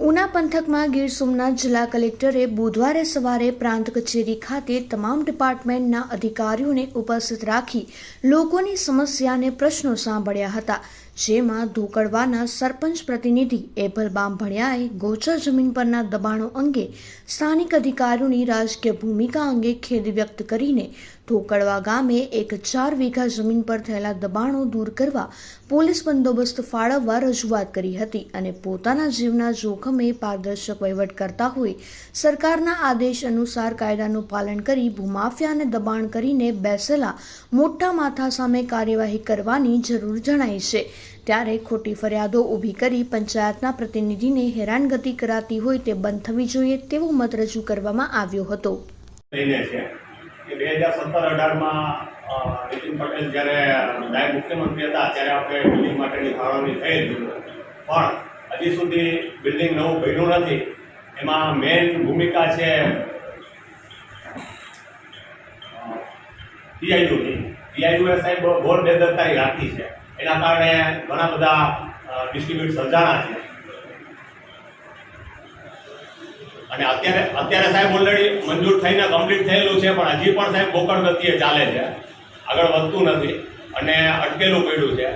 ઉના પંથકમાં ગીર સોમનાથ જિલ્લા કલેક્ટરે બુધવારે સવારે પ્રાંત કચેરી ખાતે તમામ ડિપાર્ટમેન્ટના અધિકારીઓને ઉપસ્થિત રાખી લોકોની સમસ્યા અને પ્રશ્નો સાંભળ્યા હતા. જેમાં ધોકડવાના સરપંચ પ્રતિનિધિ એભલ બામભણિયાએ ગોચર જમીન પરના દબાણો અંગે સ્થાનિક અધિકારીઓની રાજકીય ભૂમિકા અંગે ખેદ વ્યક્ત કરીને ધોકડવા ગામે એક ચાર વીઘા જમીન પર થયેલા દબાણો દૂર કરવા પોલીસ બંદોબસ્ત ફાળવવા રજૂઆત કરી હતી અને પોતાના જીવના જોખમે પારદર્શક વહીવટ કરતા હોય સરકારના આદેશ અનુસાર કાયદાનું પાલન કરી ભૂમાફિયાને દબાણ કરીને બેસેલા મોટા માથા સામે કાર્યવાહી કરવાની જરૂર જણાય છે. ત્યારે ખોટી ફરિયાદો ઊભી કરી પંચાયતના પ્રતિનિધિને હેરાનગતિ કરાતી હોય તે બંધ થવી જોઈએ તેવો મત રજૂ કરવામાં આવ્યો હતો. બે હજાર સત્તર અઢારમાં નીતિન પટેલ જ્યારે નાયબ મુખ્યમંત્રી હતા ત્યારે આપણે બિલ્ડિંગ માટેની ફાળવણી થઈ પણ હજી સુધી બિલ્ડિંગ નવું બન્યું નથી. એમાં મેઇન ભૂમિકા છે પીઆઈયુની પીઆઈયુએ સાહેબ બોર્ડ બેદરકારી રાખી છે. એના કારણે ઘણા બધા ડિસ્ટ્રીબ્યુટ સર્જાણા છે. અને અત્યારે અત્યારે સાહેબ ઓલરેડી મંજૂર થઈને કમ્પ્લીટ થયેલું છે, પણ હજી પણ સાહેબ બોકડ ગતિએ ચાલે છે. આગળ વધતું નથી અને અટકેલું પડ્યું છે.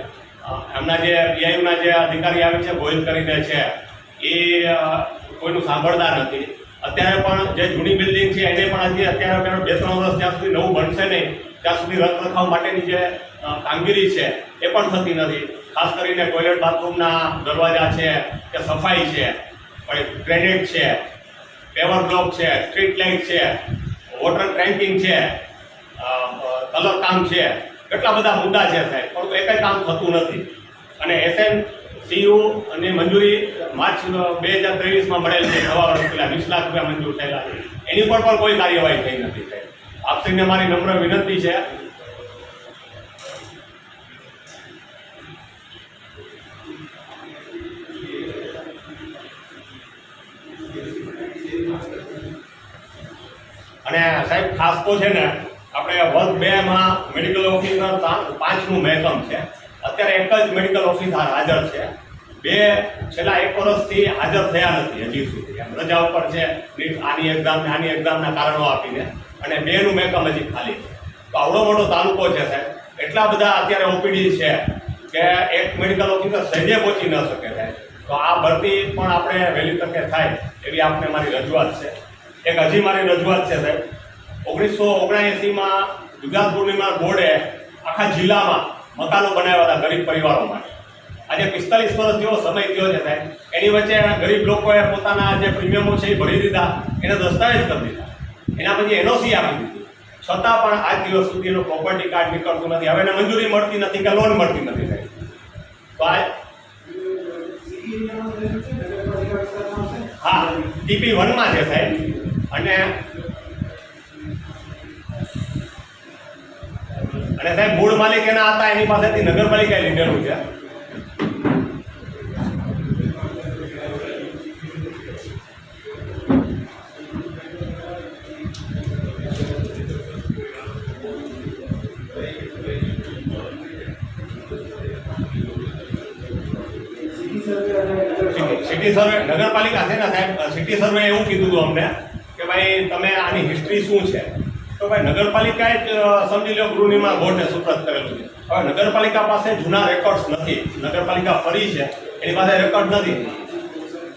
એમના જે પીઆઈયુના જે અધિકારી આવે છે ગોહિલ કરીને છે, એ કોઈનું સાંભળતા નથી. અત્યારે પણ જે જૂની બિલ્ડિંગ છે, એને પણ હજી અત્યારે બે ત્રણ વર્ષ ત્યાં સુધી નવું બનશે નહીં. ત્યાં સુધી રખરખાવ માટેની જે કામગીરી છે, એ પણ થતી નથી. ખાસ કરીને ટોયલેટ બાથરૂમના દરવાજા છે, કે સફાઈ છે, પછી ડ્રેનેજ છે પેવર બ્લોક છે સ્ટ્રીટ લાઇટ છે વોટર ટ્રેન્કિંગ છે કલર કામ છે. કેટલા બધા મુદ્દા છે સાહેબ. પણ એકેય કામ થતું નથી. અને એસએન, સીયુ અને મંજૂરી માર્ચ બે હજાર ત્રેવીસમાં મળેલ છે. નવા વર્ષ પહેલાં વીસ લાખ રૂપિયા મંજૂર થયેલા છે. એની પર પણ કોઈ કાર્યવાહી થઈ નથી સાહેબ મારી નમ્ર વિનંતી છે. અને સાહેબ, ખાસ તો છે ને, આપણે વર્ગ બેમાં મેડિકલ ઓફિસર પાંચનું મહેકમ છે. અત્યારે એક જ મેડિકલ ઓફિસર હાજર છે. બે છેલ્લા એક વર્ષથી હાજર થયા નથી હજી સુધી. રજા ઉપર છે. આની એક્ઝામ આની એક્ઝામના કારણો આપીને. અને બેનું મહેકમ હજી ખાલી તો આવડો મોટો તાલુકો છે સાહેબ. એટલા બધા અત્યારે ઓપીડી છે કે એક મેડિકલ ઓફિસર સહેજે પહોંચી ન શકે છે તો આ ભરતી પણ આપણે વહેલી તકે થાય એવી આપને મારી રજૂઆત છે. એક હજી મારી રજૂઆત છે સાહેબ. ઓગણીસો ઓગણએંસીમાં ગુજરાત પૂર્ણિમા બોર્ડે આખા જિલ્લામાં મકાનો બનાવ્યા હતા ગરીબ પરિવારો માટે. આજે પિસ્તાલીસ વર્ષ જેવો સમય થયો છે સાહેબ. એની વચ્ચે ગરીબ લોકોએ પોતાના જે પ્રીમિયમો છે એ ભરી દીધા. એને દસ્તાવેજ કરી દીધા. એના પછી એનઓસી આપી દીધું. છતાં પણ આજ દિવસ સુધી એનું પ્રોપર્ટી કાર્ડ નીકળતું નથી. હવે એને મંજૂરી મળતી નથી કે લોન મળતી નથી સાહેબ. તો આ હા ટીપી વનમાં છે સાહેબ. અને અને સાહેબ મૂળ માલિક એના હતા, એની પાસેથી નગરપાલિકાએ લીધેલું છે. સિટી સર્વે નગરપાલિકા છે ને સાહેબ સિટી સર્વે એવું કીધું હતું અમને કે ભાઈ તમે આની હિસ્ટ્રી શું છે? તો ભાઈ નગરપાલિકાએ જ સમજી લો ગૃહનીમાં બોર્ડને સુપ્રત કરેલું છે. હવે નગરપાલિકા પાસે જૂના રેકોર્ડ્સ નથી. નગરપાલિકા ફરી છે, એની પાસે રેકોર્ડ નથી.